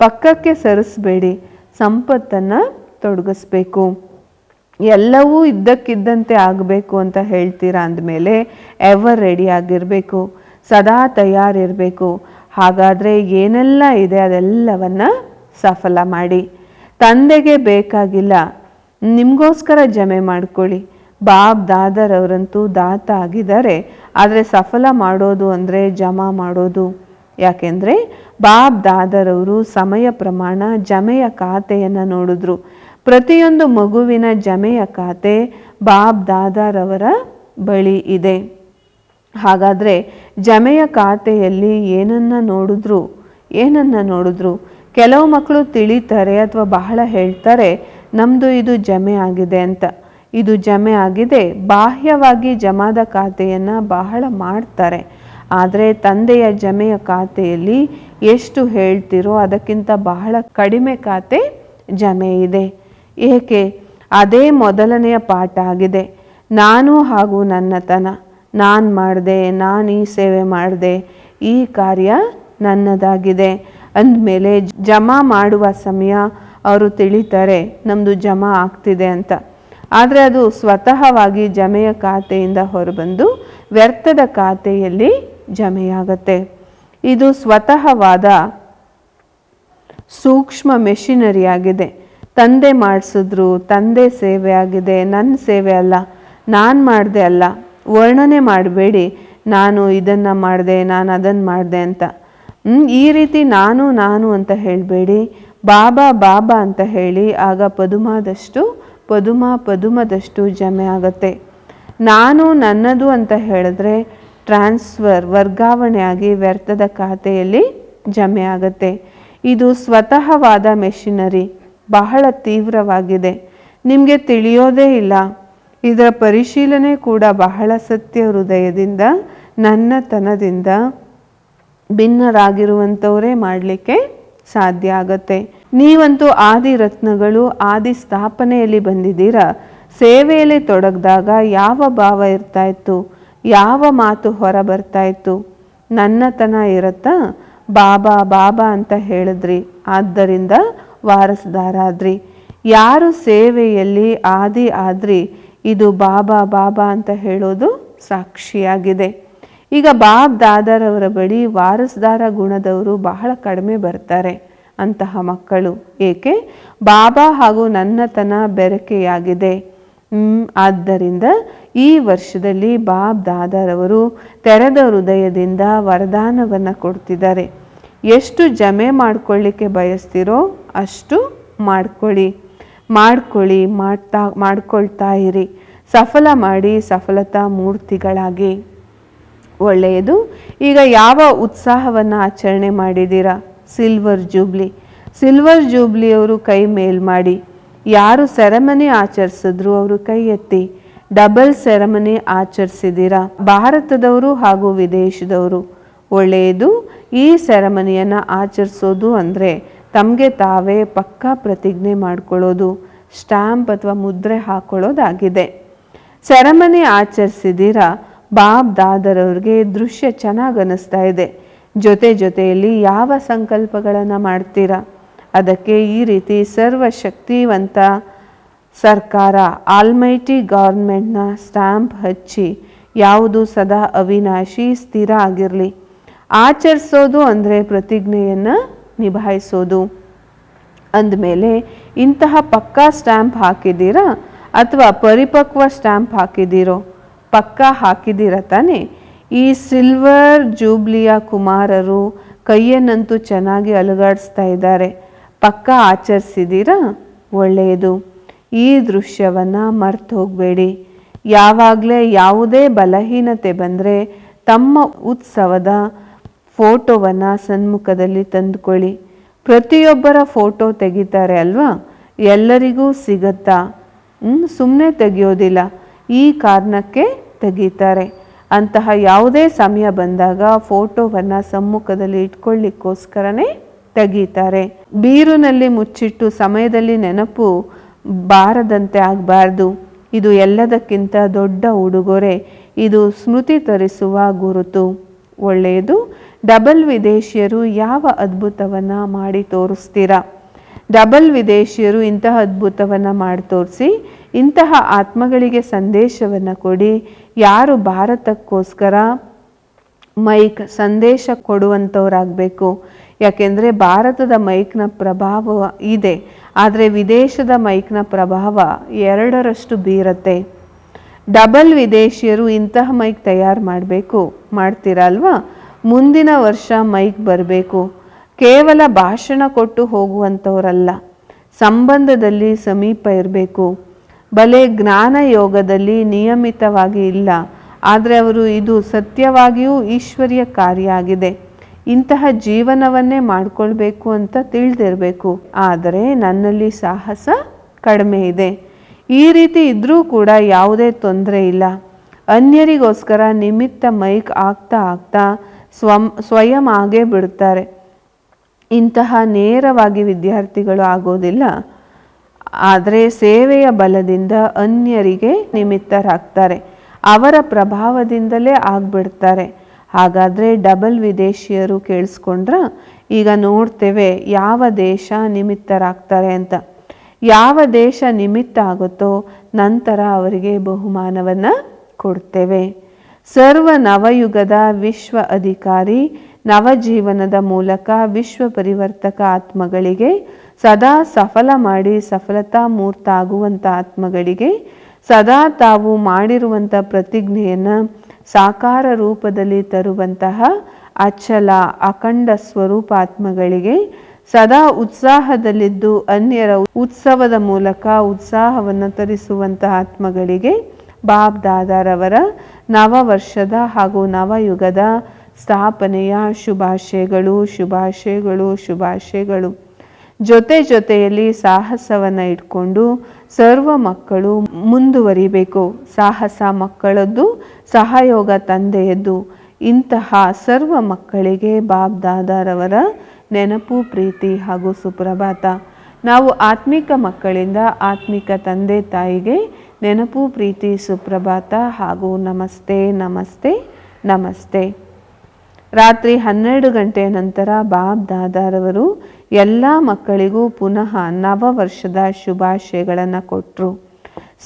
ಪಕ್ಕಕ್ಕೆ ಸರಿಸಬೇಡಿ, ಸಂಪತ್ತನ್ನು ತೊಡಗಿಸ್ಬೇಕು. ಎಲ್ಲವೂ ಇದ್ದಕ್ಕಿದ್ದಂತೆ ಆಗಬೇಕು ಅಂತ ಹೇಳ್ತೀರಾ ಅಂದಮೇಲೆ ಎವರ್ ರೆಡಿ ಆಗಿರಬೇಕು, ಸದಾ ತಯಾರಿರಬೇಕು. ಹಾಗಾದರೆ ಏನೆಲ್ಲ ಇದೆ ಅದೆಲ್ಲವನ್ನು ಸಫಲ ಮಾಡಿ. ತಂದೆಗೆ ಬೇಕಾಗಿಲ್ಲ, ನಿಮಗೋಸ್ಕರ ಜಮೆ ಮಾಡ್ಕೊಳ್ಳಿ. ಬಾಬ್ ದಾದರ್ ಅವರಂತೂ ದಾತ ಆಗಿದ್ದಾರೆ, ಆದರೆ ಸಫಲ ಮಾಡೋದು ಅಂದರೆ ಜಮಾ ಮಾಡೋದು. ಯಾಕೆಂದರೆ ಬಾಬ್ ದಾದರವರು ಸಮಯ ಪ್ರಮಾಣ ಜಮೆಯ ಖಾತೆಯನ್ನು ನೋಡಿದ್ರು. ಪ್ರತಿಯೊಂದು ಮಗುವಿನ ಜಮೆಯ ಖಾತೆ ಬಾಬ್ ದಾದಾರವರ ಬಳಿ ಇದೆ. ಹಾಗಾದರೆ ಜಮೆಯ ಖಾತೆಯಲ್ಲಿ ಏನನ್ನ ನೋಡಿದ್ರು? ಏನನ್ನ ನೋಡಿದ್ರು? ಕೆಲವು ಮಕ್ಕಳು ತಿಳಿತಾರೆ ಅಥವಾ ಬಹಳ ಹೇಳ್ತಾರೆ ನಮ್ಮದು ಇದು ಜಮೆ ಆಗಿದೆ ಅಂತ. ಇದು ಜಮೆ ಆಗಿದೆ, ಬಾಹ್ಯವಾಗಿ ಜಮಾದ ಖಾತೆಯನ್ನು ಬಹಳ ಮಾಡ್ತಾರೆ. ಆದರೆ ತಂದೆಯ ಜಮೆಯ ಖಾತೆಯಲ್ಲಿ ಎಷ್ಟು ಹೇಳ್ತಿರೋ ಅದಕ್ಕಿಂತ ಬಹಳ ಕಡಿಮೆ ಖಾತೆ ಜಮೆ ಇದೆ. ಏಕೆ? ಅದೇ ಮೊದಲನೆಯ ಪಾಠ ಆಗಿದೆ. ನಾನು ಹಾಗೂ ನನ್ನತನ, ನಾನು ಮಾಡಿದೆ, ನಾನು ಈ ಸೇವೆ ಮಾಡಿದೆ, ಈ ಕಾರ್ಯ ನನ್ನದಾಗಿದೆ. ಅಂದಮೇಲೆ ಜಮಾ ಮಾಡುವ ಸಮಯ ಅವರು ತಿಳಿತಾರೆ ನಮ್ಮದು ಜಮಾ ಆಗ್ತಿದೆ ಅಂತ. ಆದರೆ ಅದು ಸ್ವತಃವಾಗಿ ಜಮೆಯ ಖಾತೆಯಿಂದ ಹೊರಬಂದು ವ್ಯರ್ಥದ ಖಾತೆಯಲ್ಲಿ ಜಮೆಯಾಗತ್ತೆ. ಇದು ಸ್ವತಃವಾದ ಸೂಕ್ಷ್ಮ ಮೆಷಿನರಿ ಆಗಿದೆ. ತಂದೆ ಮಾಡಿಸಿದ್ರು, ತಂದೆ ಸೇವೆ ಆಗಿದೆ ನನ್ನ ಸೇವೆ ಅಲ್ಲ, ನಾನು ಮಾಡಿದೆ ಅಲ್ಲ, ವರ್ಣನೆ ಮಾಡಬೇಡಿ, ನಾನು ಇದನ್ನು ಮಾಡಿದೆ, ನಾನು ಅದನ್ನು ಮಾಡಿದೆ ಅಂತ. ಈ ರೀತಿ ನಾನು ನಾನು ಅಂತ ಹೇಳಬೇಡಿ, ಬಾಬಾ ಬಾಬಾ ಅಂತ ಹೇಳಿ, ಆಗ ಪದುಮಾದಷ್ಟು, ಪದುಮ, ಪದುಮದಷ್ಟು ಜಮೆ ಆಗತ್ತೆ. ನಾನು ನನ್ನದು ಅಂತ ಹೇಳಿದ್ರೆ ಟ್ರಾನ್ಸ್ಫರ್ ವರ್ಗಾವಣೆಯಾಗಿ ವ್ಯರ್ಥದ ಖಾತೆಯಲ್ಲಿ ಜಮೆ ಆಗುತ್ತೆ. ಇದು ಸ್ವತಃವಾದ ಮೆಷಿನರಿ ಬಹಳ ತೀವ್ರವಾಗಿದೆ. ನಿಮಗೆ ತಿಳಿಯೋದೇ ಇಲ್ಲ. ಇದರ ಪರಿಶೀಲನೆ ಕೂಡ ಬಹಳ ಸತ್ಯ ಹೃದಯದಿಂದ, ನನ್ನತನದಿಂದ ಭಿನ್ನರಾಗಿರುವಂಥವರೇ ಮಾಡಲಿಕ್ಕೆ ಸಾಧ್ಯ ಆಗತ್ತೆ. ನೀವಂತೂ ಆದಿ ರತ್ನಗಳು ಆದಿ ಸ್ಥಾಪನೆಯಲ್ಲಿ ಬಂದಿದ್ದೀರಾ? ಸೇವೆಯಲ್ಲಿ ತೊಡಗಿದಾಗ ಯಾವ ಭಾವ ಇರ್ತಾ ಇತ್ತು? ಯಾವ ಮಾತು ಹೊರ ಬರ್ತಾ ಇತ್ತು? ನನ್ನತನ ಇರುತ್ತಾ? ಬಾಬಾ ಬಾಬಾ ಅಂತ ಹೇಳಿದ್ರಿ. ಆದ್ದರಿಂದ ವಾರಸ್ದಾರಾದ್ರಿ. ಯಾರು ಸೇವೆಯಲ್ಲಿ ಆದಿ ಆದ್ರಿ? ಇದು ಬಾಬಾ ಬಾಬಾ ಅಂತ ಹೇಳೋದು ಸಾಕ್ಷಿಯಾಗಿದೆ. ಈಗ ಬಾಬ್ ದಾದರವರ ಬಳಿ ವಾರಸ್ದಾರ ಗುಣದವರು ಬಹಳ ಕಡಿಮೆ ಬರ್ತಾರೆ ಅಂತಹ ಮಕ್ಕಳು. ಏಕೆ? ಬಾಬಾ ಹಾಗೂ ನನ್ನತನ ಬೆರಕೆಯಾಗಿದೆ. ಆದ್ದರಿಂದ ಈ ವರ್ಷದಲ್ಲಿ ಬಾಬ್ ದಾದರವರು ತೆರೆದ ಹೃದಯದಿಂದ ವರದಾನವನ್ನು ಕೊಡ್ತಿದ್ದಾರೆ. ಎಷ್ಟು ಜಮೆ ಮಾಡ್ಕೊಳ್ಳಿಕ್ಕೆ ಬಯಸ್ತಿರೋ ಅಷ್ಟು ಮಾಡ್ಕೊಳ್ಳಿ. ಮಾಡ್ಕೊಳ್ಳಿ, ಮಾಡ್ತಾ, ಮಾಡ್ಕೊಳ್ತಾ ಇರಿ. ಸಫಲ ಮಾಡಿ ಸಫಲತಾ ಮೂರ್ತಿಗಳಾಗಿ. ಒಳ್ಳೆಯದು. ಈಗ ಯಾವ ಉತ್ಸಾಹವನ್ನು ಆಚರಣೆ ಮಾಡಿದ್ದೀರಾ? Silver jubilee. ಸಿಲ್ವರ್ ಜೂಬ್ಲಿಯವರು ಕೈ ಮೇಲ್ ಮಾಡಿ. ಯಾರು ಸೆರೆಮನಿ ಆಚರಿಸಿದ್ರು ಅವರು ಕೈ ಎತ್ತಿ. ಡಬಲ್ ಸೆರೆಮನಿ ಆಚರಿಸಿದ್ದೀರಾ? ಭಾರತದವರು ಹಾಗೂ ವಿದೇಶದವರು. ಒಳ್ಳೆಯದು, ಈ ಸೆರೆಮನಿಯನ್ನು ಆಚರಿಸೋದು ಅಂದರೆ ತಮಗೆ ತಾವೇ ಪಕ್ಕಾ ಪ್ರತಿಜ್ಞೆ ಮಾಡ್ಕೊಳ್ಳೋದು, ಸ್ಟ್ಯಾಂಪ್ ಅಥವಾ ಮುದ್ರೆ ಹಾಕೊಳ್ಳೋದಾಗಿದೆ. ಸೆರೆಮನಿ ಆಚರಿಸಿದ್ದೀರಾ? ಬಾಬ್ ದಾದರವ್ರಿಗೆ ದೃಶ್ಯ ಚೆನ್ನಾಗಿ ಅನ್ನಿಸ್ತಾ ಇದೆ. ಜೊತೆ ಜೊತೆಯಲ್ಲಿ ಯಾವ ಸಂಕಲ್ಪಗಳನ್ನು ಮಾಡ್ತೀರಾ? ಅದಕ್ಕೆ ಈ ರೀತಿ ಸರ್ವಶಕ್ತಿವಂತ ಸರ್ಕಾರ ಆಲ್ಮೈಟಿ ಗೌರ್ಮೆಂಟ್ನ ಸ್ಟ್ಯಾಂಪ್ ಹಚ್ಚಿ ಯಾವುದು ಸದಾ ಅವಿನಾಶಿ ಸ್ಥಿರ ಆಗಿರಲಿ. ಆಚರಿಸೋದು ಅಂದರೆ ಪ್ರತಿಜ್ಞೆಯನ್ನು ನಿಭಾಯಿಸೋದು. ಅಂದಮೇಲೆ ಇಂತಹ ಪಕ್ಕಾ ಸ್ಟ್ಯಾಂಪ್ ಹಾಕಿದ್ದೀರಾ ಅಥವಾ ಪರಿಪಕ್ವ ಸ್ಟ್ಯಾಂಪ್ ಹಾಕಿದ್ದೀರೋ? ಪಕ್ಕಾ ಹಾಕಿದ್ದೀರಾ ತಾನೇ? ಈ ಸಿಲ್ವರ್ ಜೂಬ್ಲಿಯ ಕುಮಾರರು ಕೈಯನ್ನಂತೂ ಚೆನ್ನಾಗಿ ಅಲುಗಾಡಿಸ್ತಾ ಇದ್ದಾರೆ. ಪಕ್ಕಾ ಆಚರಿಸಿದ್ದೀರಾ? ಒಳ್ಳೆಯದು. ಈ ದೃಶ್ಯವನ್ನು ಮರ್ತು ಹೋಗಬೇಡಿ ಯಾವಾಗಲೇ ಯಾವುದೇ ಬಲಹೀನತೆ ಬಂದರೆ ತಮ್ಮ ಉತ್ಸವದ ಫೋಟೋವನ್ನು ಸನ್ಮುಖದಲ್ಲಿ ತಂದುಕೊಳ್ಳಿ. ಪ್ರತಿಯೊಬ್ಬರ ಫೋಟೋ ತೆಗಿತಾರೆ ಅಲ್ವಾ? ಎಲ್ಲರಿಗೂ ಸಿಗತ್ತಾ? ಸುಮ್ಮನೆ ತೆಗೆಯೋದಿಲ್ಲ. ಈ ಕಾರಣಕ್ಕೆ ತೆಗೀತಾರೆ. ಅಂತಹ ಯಾವುದೇ ಸಮಯ ಬಂದಾಗ ಫೋಟೋವನ್ನು ಸಮ್ಮುಖದಲ್ಲಿ ಇಟ್ಕೊಳ್ಳಿಕ್ಕೋಸ್ಕರನೇ ತೆಗೀತಾರೆ. ಬೀರುನಲ್ಲಿ ಮುಚ್ಚಿಟ್ಟು ಸಮಯದಲ್ಲಿ ನೆನಪು ಬಾರದಂತೆ ಆಗಬಾರ್ದು. ಇದು ಎಲ್ಲದಕ್ಕಿಂತ ದೊಡ್ಡ ಉಡುಗೊರೆ. ಇದು ಸ್ಮೃತಿ ತರಿಸುವ ಗುರುತು. ಒಳ್ಳೆಯದು. ಡಬಲ್ ವಿದೇಶಿಯರು ಯಾವ ಅದ್ಭುತವನ್ನು ಮಾಡಿ ತೋರಿಸ್ತೀರಾ? ಡಬಲ್ ವಿದೇಶಿಯರು ಇಂತಹ ಅದ್ಭುತವನ್ನು ಮಾಡಿ ತೋರಿಸಿ, ಇಂತಹ ಆತ್ಮಗಳಿಗೆ ಸಂದೇಶವನ್ನು ಕೊಡಿ. ಯಾರು ಭಾರತಕ್ಕೋಸ್ಕರ ಮೈಕ್, ಸಂದೇಶ ಕೊಡುವಂಥವ್ರಾಗಬೇಕು ಯಾಕೆಂದರೆ ಭಾರತದ ಮೈಕ್ನ ಪ್ರಭಾವ ಇದೆ, ಆದರೆ ವಿದೇಶದ ಮೈಕ್ನ ಪ್ರಭಾವ ಎರಡರಷ್ಟು ಬೀರತ್ತೆ. ಡಬಲ್ ವಿದೇಶಿಯರು ಇಂತಹ ಮೈಕ್ ತಯಾರು ಮಾಡಬೇಕು ಮಾಡ್ತೀರಲ್ವಾ ಮುಂದಿನ ವರ್ಷ ಮೈಕ್ ಬರಬೇಕು. ಕೇವಲ ಭಾಷಣ ಕೊಟ್ಟು ಹೋಗುವಂಥವರಲ್ಲ, ಸಂಬಂಧದಲ್ಲಿ ಸಮೀಪ ಇರಬೇಕು. ಬಲೆ ಜ್ಞಾನ ಯೋಗದಲ್ಲಿ ನಿಯಮಿತವಾಗಿ ಇಲ್ಲ, ಆದರೆ ಅವರು ಇದು ಸತ್ಯವಾಗಿಯೂ ಈಶ್ವರ್ಯ ಕಾರ್ಯ ಆಗಿದೆ. ಇಂತಹ ಜೀವನವನ್ನೇ ಮಾಡಿಕೊಳ್ಬೇಕು ಅಂತ ತಿಳಿದಿರಬೇಕು. ಆದರೆ ನನ್ನಲ್ಲಿ ಸಾಹಸ ಕಡಿಮೆ ಇದೆ. ಈ ರೀತಿ ಇದ್ದರೂ ಕೂಡ ಯಾವುದೇ ತೊಂದರೆ ಇಲ್ಲ. ಅನ್ಯರಿಗೋಸ್ಕರ ನಿಮಿತ್ತ ಮೈಕ್ ಆಗ್ತಾ ಆಗ್ತಾ ಸ್ವಂ, ಸ್ವಯಂ ಆಗೇ ಬಿಡ್ತಾರೆ. ಇಂತಹ ನೇರವಾಗಿ ವಿದ್ಯಾರ್ಥಿಗಳು ಆಗೋದಿಲ್ಲ. ಆದರೆ ಸೇವೆಯ ಬಲದಿಂದ ಅನ್ಯರಿಗೆ ನಿಮಿತ್ತರಾಗ್ತಾರೆ. ಅವರ ಪ್ರಭಾವದಿಂದಲೇ ಆಗ್ಬಿಡ್ತಾರೆ. ಹಾಗಾದರೆ ಡಬಲ್ ವಿದೇಶಿಯರು ಕೇಳಿಸ್ಕೊಂಡ್ರ, ಈಗ ನೋಡ್ತೇವೆ ಯಾವ ದೇಶ ನಿಮಿತ್ತರಾಗ್ತಾರೆ ಅಂತ. ಯಾವ ದೇಶ ನಿಮಿತ್ತ ಆಗುತ್ತೋ ನಂತರ ಅವರಿಗೆ ಬಹುಮಾನವನ್ನು ಕೊಡ್ತೇವೆ. ಸರ್ವ ನವಯುಗದ ವಿಶ್ವ ಅಧಿಕಾರಿ ನವಜೀವನದ ಮೂಲಕ ವಿಶ್ವ ಪರಿವರ್ತಕ ಆತ್ಮಗಳಿಗೆ ಸದಾ ಸಫಲ ಮಾಡಿ ಸಫಲತಾ ಮೂರ್ತ ಆಗುವಂಥ ಆತ್ಮಗಳಿಗೆ ಸದಾ ತಾವು ಮಾಡಿರುವಂಥ ಪ್ರತಿಜ್ಞೆಯನ್ನು ಸಾಕಾರ ರೂಪದಲ್ಲಿ ತರುವಂತಹ ಅಚಲ, ಅಖಂಡ ಸ್ವರೂಪಾತ್ಮಗಳಿಗೆ ಸದಾ ಉತ್ಸಾಹದಲ್ಲಿದ್ದು ಅನ್ಯರ ಉತ್ಸವದ ಮೂಲಕ ಉತ್ಸಾಹವನ್ನು ತರಿಸುವಂತಹ ಆತ್ಮಗಳಿಗೆ ಬಾಬ್ ದಾದಾರವರ ನವವರ್ಷದ ಹಾಗೂ ನವಯುಗದ ಸ್ಥಾಪನೆಯ ಶುಭಾಶಯಗಳು ಶುಭಾಶಯಗಳು ಶುಭಾಶಯಗಳು. ಜೊತೆ ಜೊತೆಯಲ್ಲಿ ಸಾಹಸವನ್ನು ಇಟ್ಕೊಂಡು ಸರ್ವ ಮಕ್ಕಳು ಮುಂದುವರಿಬೇಕು. ಸಾಹಸ ಮಕ್ಕಳದ್ದು, ಸಹಯೋಗ ತಂದೆಯದ್ದು. ಇಂತಹ ಸರ್ವ ಮಕ್ಕಳಿಗೆ ಬಾಬ್ ದಾದಾರವರ ನೆನಪು, ಪ್ರೀತಿ ಹಾಗೂ ಸುಪ್ರಭಾತ. ನಾವು ಆತ್ಮಿಕ ಮಕ್ಕಳಿಂದ ಆತ್ಮಿಕ ತಂದೆ ತಾಯಿಗೆ ನೆನಪು, ಪ್ರೀತಿ, ಸುಪ್ರಭಾತ ಹಾಗೂ ನಮಸ್ತೆ ನಮಸ್ತೆ ನಮಸ್ತೆ. ರಾತ್ರಿ ಹನ್ನೆರಡು ಗಂಟೆಯ ನಂತರ ಬಾಬ್ ದಾದಾರವರು ಎಲ್ಲ ಮಕ್ಕಳಿಗೂ ಪುನಃ ನವ ವರ್ಷದ ಶುಭಾಶಯಗಳನ್ನು ಕೊಟ್ಟರು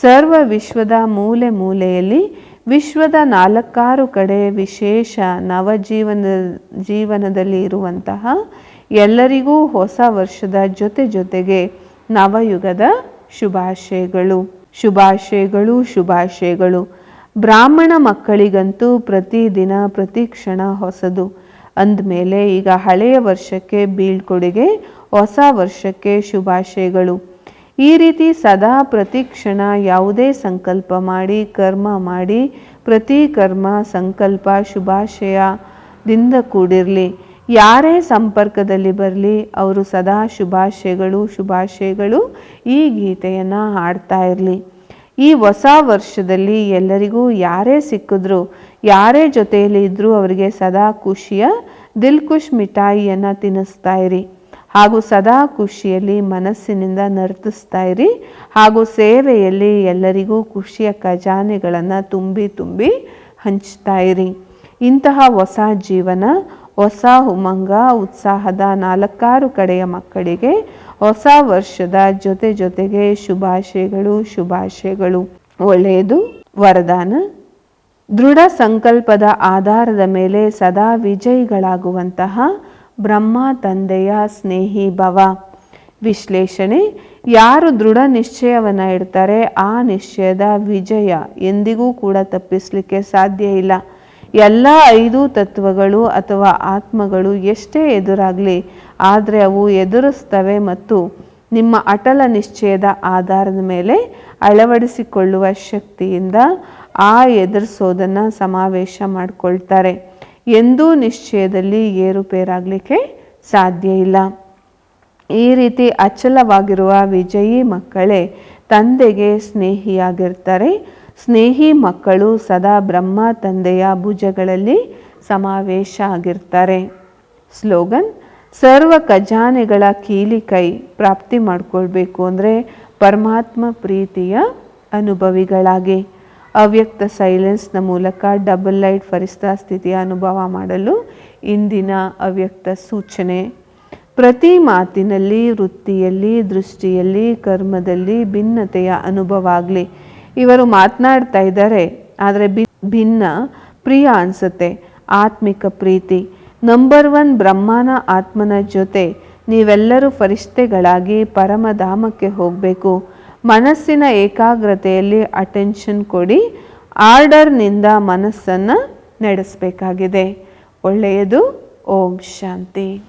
ಸರ್ವ ವಿಶ್ವದ ಮೂಲೆ ಮೂಲೆಯಲ್ಲಿ ವಿಶ್ವದ ನಾಲ್ಕಾರು ಕಡೆ ವಿಶೇಷ ನವಜೀವನ, ಜೀವನದಲ್ಲಿ ಇರುವಂತಹ ಎಲ್ಲರಿಗೂ ಹೊಸ ವರ್ಷದ ಜೊತೆ ಜೊತೆಗೆ ನವಯುಗದ ಶುಭಾಶಯಗಳು. ಶುಭಾಶಯಗಳು ಶುಭಾಶಯಗಳು. ಬ್ರಾಹ್ಮಣ ಮಕ್ಕಳಿಗಂತೂ ಪ್ರತಿದಿನ, ಪ್ರತಿ ಕ್ಷಣ ಹೊಸದು. ಅಂದಮೇಲೆ ಈಗ ಹಳೆಯ ವರ್ಷಕ್ಕೆ ಬೀಳ್ಕೊಡುಗೆ, ಹೊಸ ವರ್ಷಕ್ಕೆ ಶುಭಾಶಯಗಳು. ಈ ರೀತಿ ಸದಾ ಪ್ರತಿ ಕ್ಷಣ ಯಾವುದೇ ಸಂಕಲ್ಪ ಮಾಡಿ, ಕರ್ಮ ಮಾಡಿ, ಪ್ರತಿ ಕರ್ಮ, ಸಂಕಲ್ಪ ಶುಭಾಶಯದಿಂದ ಕೂಡಿರಲಿ. ಯಾರೇ ಸಂಪರ್ಕದಲ್ಲಿ ಬರಲಿ, ಅವರು ಸದಾ ಶುಭಾಶಯಗಳು ಶುಭಾಶಯಗಳು ಈ ಗೀತೆಯನ್ನು ಹಾಡ್ತಾ ಇರಲಿ. ಈ ಹೊಸ ವರ್ಷದಲ್ಲಿ ಎಲ್ಲರಿಗೂ ಯಾರೇ ಸಿಕ್ಕಿದ್ರು ಯಾರೇ ಜೊತೆಯಲ್ಲಿ ಇದ್ದರೂ ಅವರಿಗೆ ಸದಾ ಖುಷಿಯ ದಿಲ್ ಖುಷ್ ಮಿಠಾಯಿಯನ್ನು ತಿನ್ನಿಸ್ತಾ ಇರಿ. ಹಾಗೂ ಸದಾ ಖುಷಿಯಲ್ಲಿ ಮನಸ್ಸಿನಿಂದ ನರ್ತಿಸ್ತಾ ಇರಿ. ಹಾಗೂ ಸೇವೆಯಲ್ಲಿ ಎಲ್ಲರಿಗೂ ಖುಷಿಯ ಖಜಾನೆಗಳನ್ನು ತುಂಬಿ ತುಂಬಿ ಹಂಚ್ತಾ ಇರಿ. ಇಂತಹ ಹೊಸ ಜೀವನ, ಹೊಸ ಉಮಂಗ, ಉತ್ಸಾಹದ ನಾಲ್ಕಾರು ಕಡೆಯ ಮಕ್ಕಳಿಗೆ ಹೊಸ ವರ್ಷದ ಜೊತೆ ಜೊತೆಗೆ ಶುಭಾಶಯಗಳು ಶುಭಾಶಯಗಳು. ಒಳ್ಳೆಯದು, ವರದಾನ. ದೃಢ ಸಂಕಲ್ಪದ ಆಧಾರದ ಮೇಲೆ ಸದಾ ವಿಜಯಿಗಳಾಗುವಂತಹ ಬ್ರಹ್ಮ ತಂದೆಯ ಸ್ನೇಹಿ ಭವ. ವಿಶ್ಲೇಷಣೆ, ಯಾರು ದೃಢ ನಿಶ್ಚಯವನ್ನು ಇಡ್ತಾರೆ ಆ ನಿಶ್ಚಯದ ವಿಜಯ ಎಂದಿಗೂ ಕೂಡ ತಪ್ಪಿಸಲಿಕ್ಕೆ ಸಾಧ್ಯ ಇಲ್ಲ. ಎಲ್ಲ ಐದು ತತ್ವಗಳು ಅಥವಾ ಆತ್ಮಗಳು ಎಷ್ಟೇ ಎದುರಾಗಲಿ, ಆದರೆ ಅವು ಎದುರಿಸ್ತವೆ ಮತ್ತು ನಿಮ್ಮ ಅಟಲ ನಿಶ್ಚಯದ ಆಧಾರದ ಮೇಲೆ ಅಳವಡಿಸಿಕೊಳ್ಳುವ ಶಕ್ತಿಯಿಂದ ಆ ಎದುರಿಸೋದನ್ನು ಸಮಾವೇಶ ಮಾಡಿಕೊಳ್ತಾರೆ. ಎಂದೂ ನಿಶ್ಚಯದಲ್ಲಿ ಏರುಪೇರಾಗಲಿಕ್ಕೆ ಸಾಧ್ಯ ಇಲ್ಲ. ಈ ರೀತಿ ಅಚಲವಾಗಿರುವ ವಿಜಯಿ ಮಕ್ಕಳೇ ತಂದೆಗೆ ಸ್ನೇಹಿಯಾಗಿರ್ತಾರೆ. ಸ್ನೇಹಿ ಮಕ್ಕಳು ಸದಾ ಬ್ರಹ್ಮ ತಂದೆಯ ಭುಜಗಳಲ್ಲಿ ಸಮಾವೇಶ ಆಗಿರ್ತಾರೆ. ಸ್ಲೋಗನ್, ಸರ್ವ ಖಜಾನೆಗಳ ಕೀಲಿ ಕೈ ಪ್ರಾಪ್ತಿ ಮಾಡಿಕೊಳ್ಬೇಕು ಅಂದರೆ ಪರಮಾತ್ಮ ಪ್ರೀತಿಯ ಅನುಭವಿಗಳಾಗಿ. ಅವ್ಯಕ್ತ ಸೈಲೆನ್ಸ್ನ ಮೂಲಕ ಡಬಲ್ ಲೈಟ್ ಫರಿಸ್ತಾ ಸ್ಥಿತಿಯ ಅನುಭವ ಮಾಡಲು ಇಂದಿನ ಅವ್ಯಕ್ತ ಸೂಚನೆ. ಪ್ರತಿ ಮಾತಿನಲ್ಲಿ, ವೃತ್ತಿಯಲ್ಲಿ, ದೃಷ್ಟಿಯಲ್ಲಿ, ಕರ್ಮದಲ್ಲಿ ಭಿನ್ನತೆಯ ಅನುಭವ ಆಗಲಿ. ಇವರು ಮಾತನಾಡ್ತಾ ಇದ್ದಾರೆ, ಆದರೆ ಭಿನ್ನ ಪ್ರಿಯ ಅನಿಸುತ್ತೆ. ಆತ್ಮಿಕ ಪ್ರೀತಿ. ನಂಬರ್ ಒನ್ ಬ್ರಹ್ಮನ ಆತ್ಮನ ಜೊತೆ ನೀವೆಲ್ಲರೂ ಫರಿಷ್ಠೆಗಳಾಗಿ ಪರಮಧಾಮಕ್ಕೆ ಹೋಗಬೇಕು. ಮನಸ್ಸಿನ ಏಕಾಗ್ರತೆಯಲ್ಲಿ ಅಟೆನ್ಷನ್ ಕೊಡಿ. ಆರ್ಡರ್ನಿಂದ ಮನಸ್ಸನ್ನು ನಡೆಸಬೇಕಾಗಿದೆ. ಒಳ್ಳೆಯದು. ಓಂ ಶಾಂತಿ.